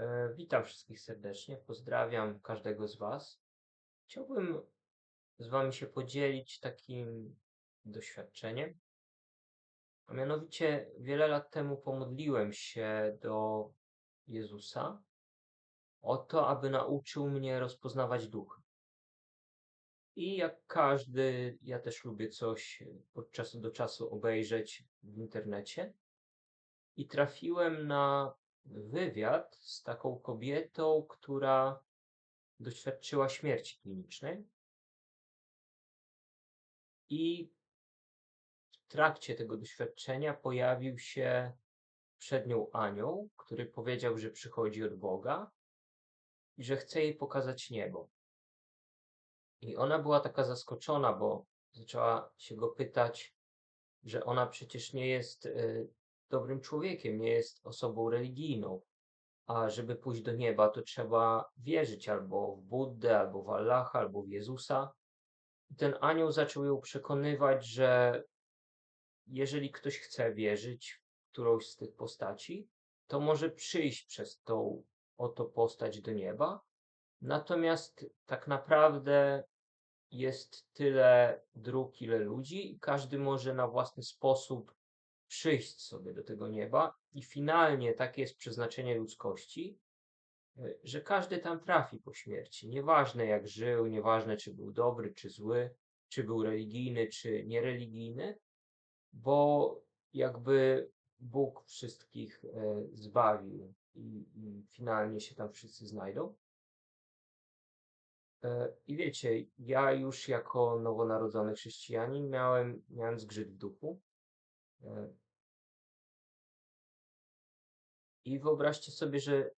E, Witam wszystkich serdecznie, pozdrawiam każdego z Was. Chciałbym z Wami się podzielić takim doświadczeniem. A mianowicie, wiele lat temu pomodliłem się do Jezusa o to, aby nauczył mnie rozpoznawać duchy. I jak każdy, ja też lubię coś od czasu do czasu obejrzeć w internecie. I trafiłem na wywiad z taką kobietą, która doświadczyła śmierci klinicznej. I w trakcie tego doświadczenia pojawił się przed nią anioł, który powiedział, że przychodzi od Boga i że chce jej pokazać niebo. I ona była taka zaskoczona, bo zaczęła się go pytać, że ona przecież nie jest y, dobrym człowiekiem, nie jest osobą religijną. A żeby pójść do nieba, to trzeba wierzyć albo w Buddę, albo w Allaha, albo w Jezusa. Ten anioł zaczął ją przekonywać, że jeżeli ktoś chce wierzyć w którąś z tych postaci, to może przyjść przez tą oto postać do nieba. Natomiast tak naprawdę jest tyle dróg, ile ludzi, i każdy może na własny sposób przyjść sobie do tego nieba. I finalnie takie jest przeznaczenie ludzkości, y, że każdy tam trafi po śmierci. Nieważne jak żył, nieważne czy był dobry, czy zły, czy był religijny, czy niereligijny, bo jakby Bóg wszystkich e, zbawił i, i finalnie się tam wszyscy znajdą. E, I wiecie, ja już jako nowonarodzony chrześcijanin miałem, miałem zgrzyt w duchu. E, I wyobraźcie sobie, że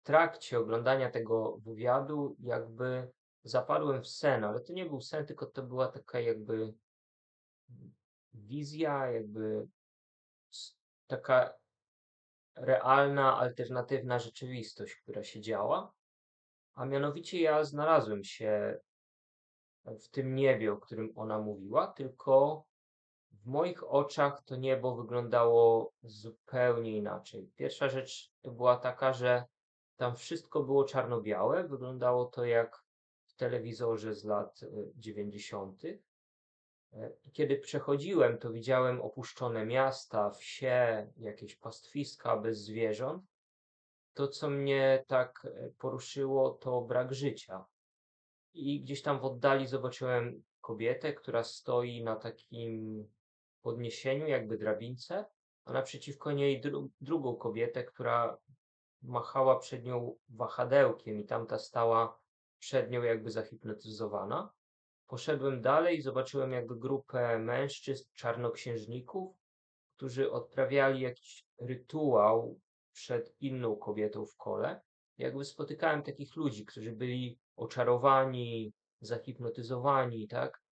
w trakcie oglądania tego wywiadu jakby zapadłem w sen, ale to nie był sen, tylko to była taka jakby wizja, jakby taka realna, alternatywna rzeczywistość, która się działa. A mianowicie ja znalazłem się w tym niebie, o którym ona mówiła, tylko w moich oczach to niebo wyglądało zupełnie inaczej. Pierwsza rzecz to była taka, że tam wszystko było czarno-białe, wyglądało to jak w telewizorze z lat e, 90. E, I kiedy przechodziłem, to widziałem opuszczone miasta, wsie, jakieś pastwiska bez zwierząt. To, co mnie tak e, poruszyło, to brak życia. I gdzieś tam w oddali zobaczyłem kobietę, która stoi na takim podniesieniu, jakby drabince, a naprzeciwko niej dru drugą kobietę, która machała przed nią wahadełkiem i tamta stała przed nią jakby zahipnotyzowana. Poszedłem dalej i zobaczyłem jakby grupę mężczyzn, czarnoksiężników, którzy odprawiali jakiś rytuał przed inną kobietą w kole. Jakby spotykałem takich ludzi, którzy byli oczarowani, zahipnotyzowani, tak?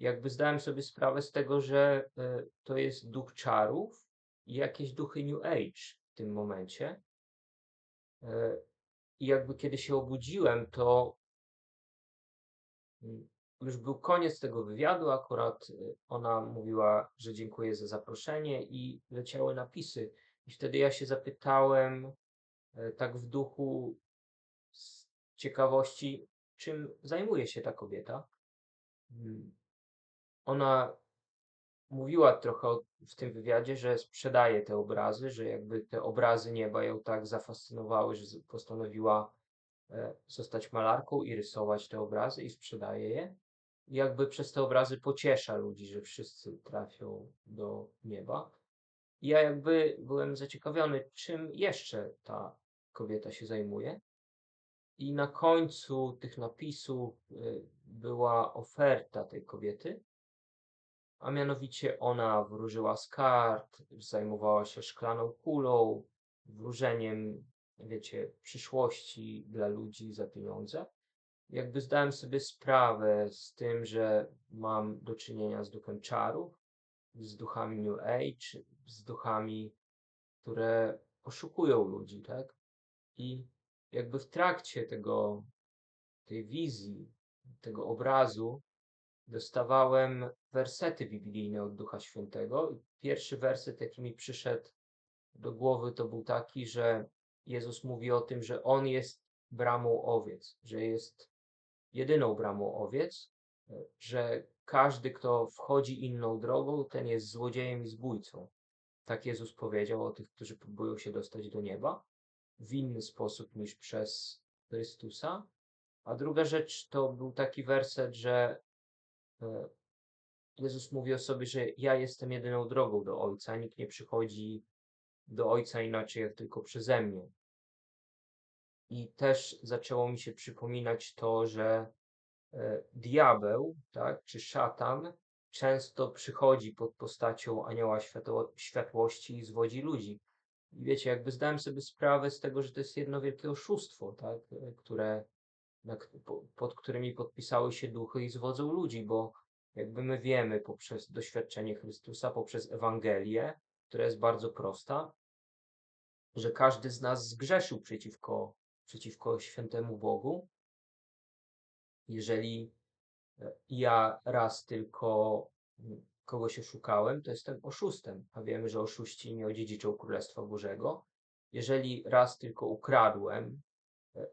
Jakby zdałem sobie sprawę z tego, że e, to jest duch czarów i jakieś duchy New Age w tym momencie. E, I jakby kiedy się obudziłem, to mm, już był koniec tego wywiadu, akurat y, ona mówiła, że dziękuję za zaproszenie i leciały napisy. I wtedy ja się zapytałem, e, tak w duchu z ciekawości, czym zajmuje się ta kobieta. Ona mówiła trochę w tym wywiadzie, że sprzedaje te obrazy, że jakby te obrazy nieba ją tak zafascynowały, że postanowiła e, zostać malarką i rysować te obrazy i sprzedaje je. I jakby przez te obrazy pociesza ludzi, że wszyscy trafią do nieba. Ja jakby byłem zaciekawiony, czym jeszcze ta kobieta się zajmuje. I na końcu tych napisów y, była oferta tej kobiety, a mianowicie ona wróżyła z kart, zajmowała się szklaną kulą, wróżeniem, wiecie, przyszłości dla ludzi za pieniądze. Jakby zdałem sobie sprawę z tym, że mam do czynienia z duchem czarów, z duchami New Age, z duchami, które oszukują ludzi, tak? I jakby w trakcie tego, tej wizji, tego obrazu, dostawałem wersety biblijne od Ducha Świętego. Pierwszy werset, jaki mi przyszedł do głowy, to był taki, że Jezus mówi o tym, że On jest bramą owiec, że jest jedyną bramą owiec, e, że każdy, kto wchodzi inną drogą, ten jest złodziejem i zbójcą. Tak Jezus powiedział o tych, którzy próbują się dostać do nieba w inny sposób niż przez Chrystusa. A druga rzecz to był taki werset, że Jezus mówi o sobie, że ja jestem jedyną drogą do Ojca, nikt nie przychodzi do Ojca inaczej jak tylko przeze mnie. I też zaczęło mi się przypominać to, że e, diabeł, tak, czy szatan często przychodzi pod postacią anioła światło, światłości i zwodzi ludzi. I wiecie, jakby zdałem sobie sprawę z tego, że to jest jedno wielkie oszustwo, tak, e, które, pod którymi podpisały się duchy i zwodzą ludzi, bo jakby my wiemy poprzez doświadczenie Chrystusa, poprzez Ewangelię, która jest bardzo prosta, że każdy z nas zgrzeszył przeciwko, przeciwko świętemu Bogu. Jeżeli e, ja raz tylko kogoś oszukałem, to jestem oszustem, a wiemy, że oszuści nie odziedziczą Królestwa Bożego. Jeżeli raz tylko ukradłem,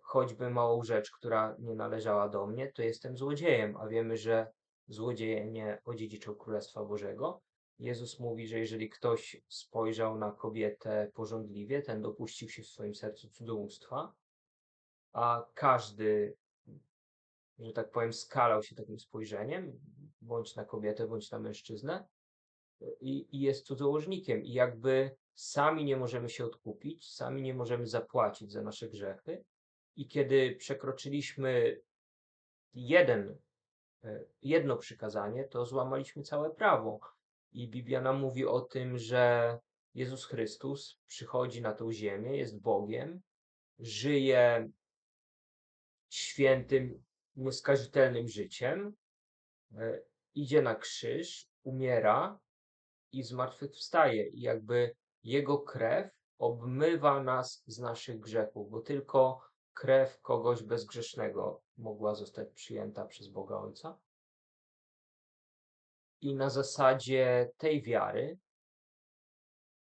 choćby małą rzecz, która nie należała do mnie, to jestem złodziejem, a wiemy, że złodzieje nie odziedziczą Królestwa Bożego. Jezus mówi, że jeżeli ktoś spojrzał na kobietę porządliwie, ten dopuścił się w swoim sercu cudzołóstwa, a każdy, że tak powiem, skalał się takim spojrzeniem, bądź na kobietę, bądź na mężczyznę, i, i jest cudzołożnikiem. I jakby sami nie możemy się odkupić, sami nie możemy zapłacić za nasze grzechy. I kiedy przekroczyliśmy jeden, e, jedno przykazanie, to złamaliśmy całe prawo. I Biblia nam mówi o tym, że Jezus Chrystus przychodzi na tą ziemię, jest Bogiem, żyje świętym, nieskazitelnym życiem, e, idzie na krzyż, umiera i zmartwychwstaje. I jakby Jego krew obmywa nas z naszych grzechów, bo tylko krew kogoś bezgrzesznego mogła zostać przyjęta przez Boga Ojca. I na zasadzie tej wiary,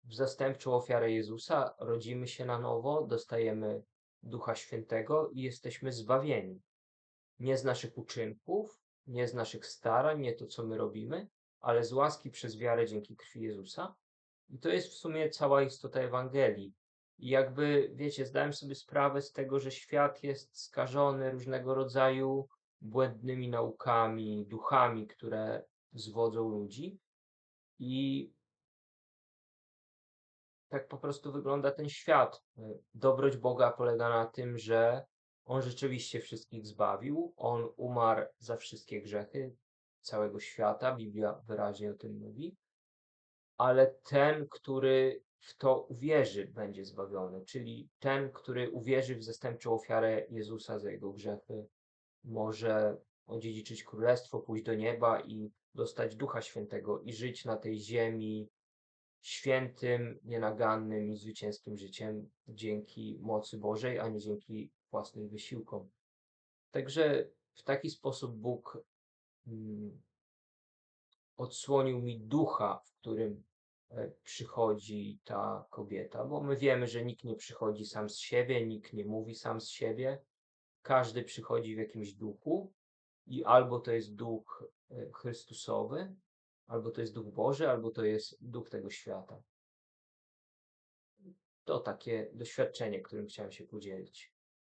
w zastępczą ofiarę Jezusa, rodzimy się na nowo, dostajemy Ducha Świętego i jesteśmy zbawieni. Nie z naszych uczynków, nie z naszych starań, nie to, co my robimy, ale z łaski przez wiarę dzięki krwi Jezusa. I to jest w sumie cała istota Ewangelii. I jakby, wiecie, zdałem sobie sprawę z tego, że świat jest skażony różnego rodzaju błędnymi naukami, duchami, które zwodzą ludzi. I tak po prostu wygląda ten świat. Dobroć Boga polega na tym, że On rzeczywiście wszystkich zbawił, On umarł za wszystkie grzechy całego świata, Biblia wyraźnie o tym mówi, ale ten, który w to uwierzy, będzie zbawiony, czyli ten, który uwierzy w zastępczą ofiarę Jezusa za jego grzechy, może odziedziczyć królestwo, pójść do nieba i dostać Ducha Świętego i żyć na tej ziemi świętym, nienagannym i zwycięskim życiem dzięki mocy Bożej, a nie dzięki własnym wysiłkom. Także w taki sposób Bóg mm, odsłonił mi ducha, w którym przychodzi ta kobieta, bo my wiemy, że nikt nie przychodzi sam z siebie, nikt nie mówi sam z siebie. Każdy przychodzi w jakimś duchu i albo to jest duch e, Chrystusowy, albo to jest duch Boży, albo to jest duch tego świata. To takie doświadczenie, którym chciałem się podzielić.